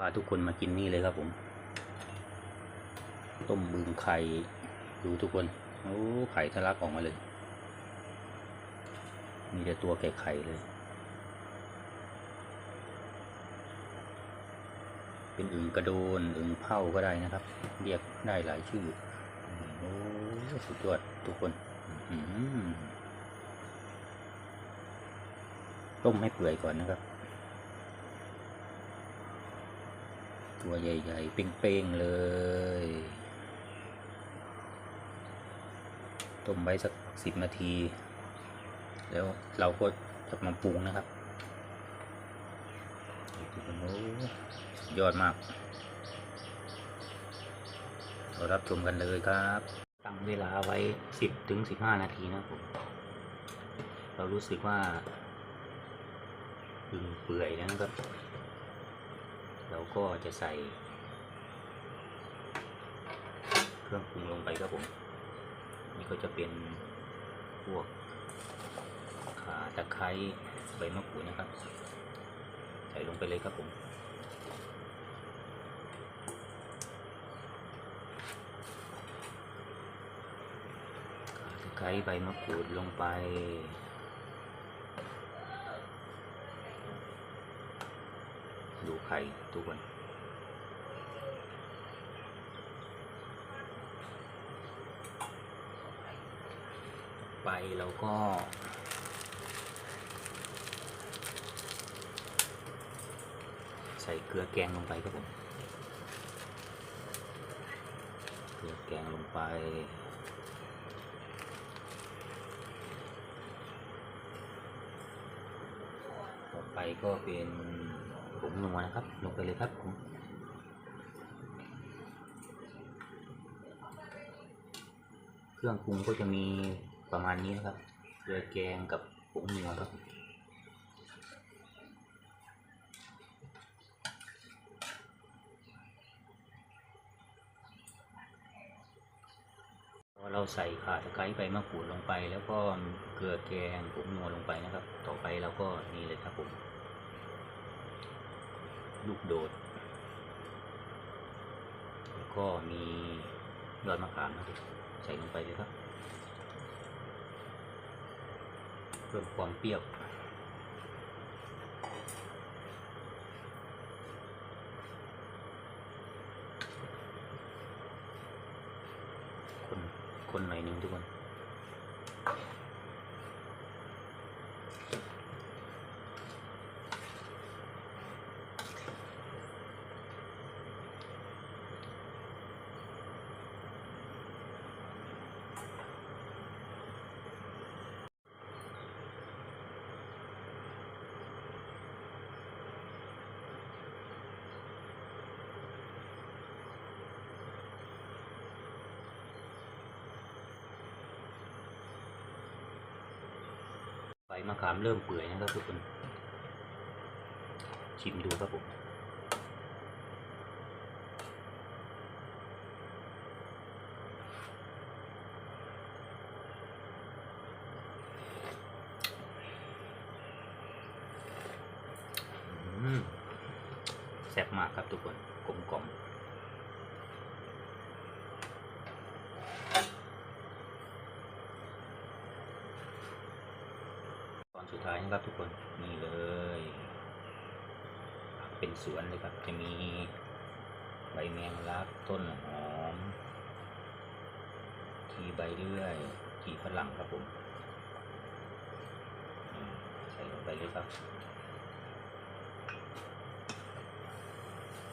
พาทุกคนมากินนี่เลยครับผม ต้มบึงไข่ดูทุกคนโอ้ไข่ทะลักออกมาเลย มีแต่ตัวแก่ไข่เลย เป็นอึ่งกระโดนอึ่งเผาก็ได้นะครับ เรียกได้หลายชื่อโอ้สุดยอดทุกคนต้มให้เปื่อยก่อนนะครับ ตัวใหญ่ๆ เป้งๆ เลย ต้มไว้สักสิบนาที แล้วเราก็จะมาปรุงนะครับทุกคนโอ้สุดยอดมากเรารับชมกันเลยครับ ตั้งเวลาไว้สิบถึงสิบห้านาทีนะครับผม เรารู้สึกว่า อึงเปื่อยแล้วนะครับ เราก็จะใส่ เครื่องปรุงลงไปครับผม นี่ก็จะเป็นพวกขาตะไคร้ใบมะกรูดนะครับ ใส่ลงไปเลยครับผมขาตะไคร้ใบมะกรูดลงไป ดูไข่ทุกคนไปเราก็ ใส่เกลือแกงลงไปครับผมเกลือแกงลงไปต่อไปก็เป็น ผงนัวนะครับ ลงไปเลยครับผมเครื่องปรุงก็จะมีประมาณนี้นะครับเกลือแกงกับผงนัวครับพอเราใส่ข่าตะไคร้ใบมะกรูดลงไป แล้วก็เกลือแกงผงนัวลงไปนะครับ ต่อไปเราก็นี่เลยครับผม ลูกโดด แล้วก็มียอดมะขามนะครับใส่ลงไปเลยครับเพิ่มความเปรี้ยวคนคนหน่อยนึงทุกคน มะขามเริ่มเปื่อยนะครับทุกคน ชิมดูครับผมอืมแซ่บมากครับทุกคนกลมกล่อม ตอน สุดท้ายนะครับทุกคนนี่เลย เป็นสวนเลยครับจะมีใบแมงลักต้นหอมขีใบเลื่อยขีฝรั่งครับผมอืมใส่ลงไปเลยครับ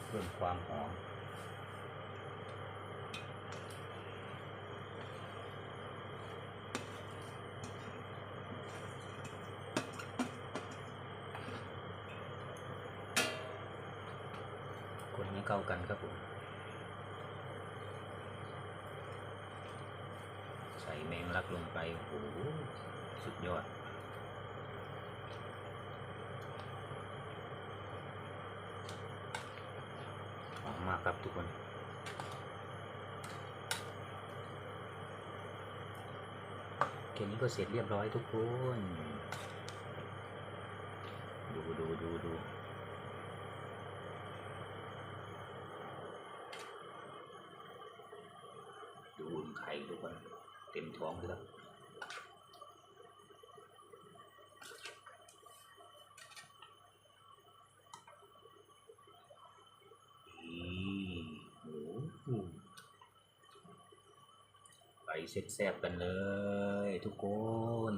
เพิ่มความหอม เข้ากันครับผม ใส่แมงลักลงไป โอ้โห สุดยอด หอมมากครับทุกคนแค่นี้ก็เสร็จเรียบร้อยทุกคน ดูดูดูดู อุ่นไข่ทุกคนเต็มท้องเลยครับนี่โอ้โหไปแซ่บๆกันเลยทุกคน